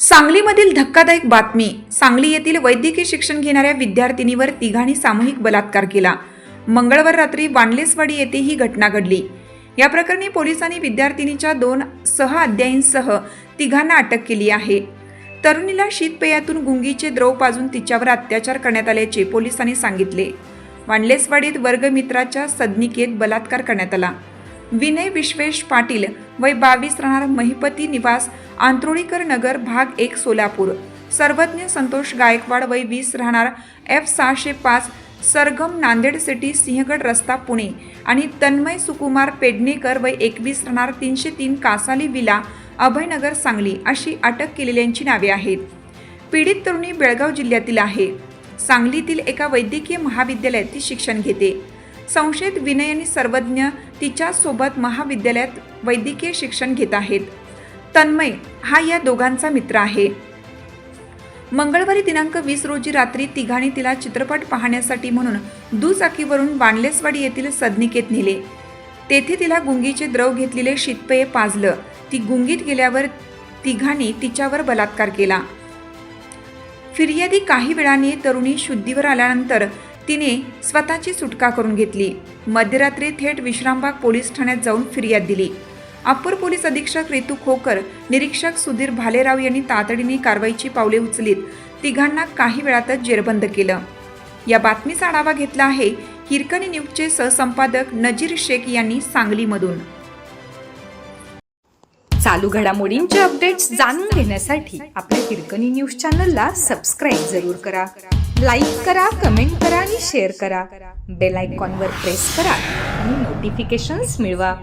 सांगलीमधील धक्कादायक बातमी. सांगली येथील वैद्यकीय शिक्षण घेणाऱ्या विद्यार्थिनीवर तिघांनी सामूहिक बलात्कार केला. मंगळवार रात्री वानलेसवाडी येथे ही घटना घडली. या प्रकरणी पोलिसांनी विद्यार्थिनीच्या दोन सह अध्यायींसह तिघांना अटक केली आहे. तरुणीला शीतपेयातून गुंगीचे द्रव पाजून तिच्यावर अत्याचार करण्यात आल्याचे पोलिसांनी सांगितले. वांडलेसवाडीत वर्गमित्राच्या सदनिकेत बलात्कार करण्यात आला. विनय विश्वेश पाटील वय बावीस राहणार महिपती निवास आंत्रोळीकर नगर भाग एक सोलापूर. सर्वज्ञ संतोष गायकवाड वय वीस राहणार एफ सहाशे पाच सरगम नांदेड सिटी सिंहगड रस्ता पुणे आणि तन्मय सुकुमार पेडणेकर व एकवीस राहणार तीनशे तीन कासाली विला अभयनगर सांगली अशी अटक केलेल्यांची नावे आहेत. पीडित तरुणी बेळगाव जिल्ह्यातील आहे. सांगलीतील एका वैद्यकीय महाविद्यालयात ती शिक्षण घेते. संशयित विनय आणि सर्वज्ञ तिच्यासोबत महाविद्यालयात वैद्यकीय शिक्षण घेत आहेत. तन्मय हा या दोघांचा मित्र आहे. मंगळवारी दिनांक वीस रोजी रात्री तिघांनी तिला चित्रपट पाहण्यासाठी म्हणून दुचाकीवरून बांडलेसवाडी येथील सदनिकेत नेले. तेथे तिला गुंगीचे द्रव घेतलेले शीतपेय पाजलं. ती गुंगीत गेल्यावर तिघांनी तिच्यावर बलात्कार केला. फिर्यादी काही वेळाने तरुणी शुद्धीवर आल्यानंतर तिने स्वतःची सुटका करून घेतली. मध्यरात्री थेट विश्रामबाग पोलीस ठाण्यात जाऊन फिर्याद दिली. अप्पर पोलीस अधीक्षक रितू खोकर निरीक्षक सुधीर भालेराव यांनी तातडीने कारवाईची पावले उचलीत. तिघांना काही वेळातच जेरबंद केलं. या बातमीचा आढावा घेतला आहे हिरकणी न्यूजचे सहसंपादक नजीर शेख यांनी सांगलीमधून. चालू घडामोडींचे अपडेट्स जाणून घेण्यासाठी आपल्या हिरकणी न्यूज चॅनलला सबस्क्राईब जरूर करा. लाईक करा कमेंट करा आणि शेअर करा. बेल आयकॉनवर प्रेस करा आणि नोटिफिकेशन्स मिळवा.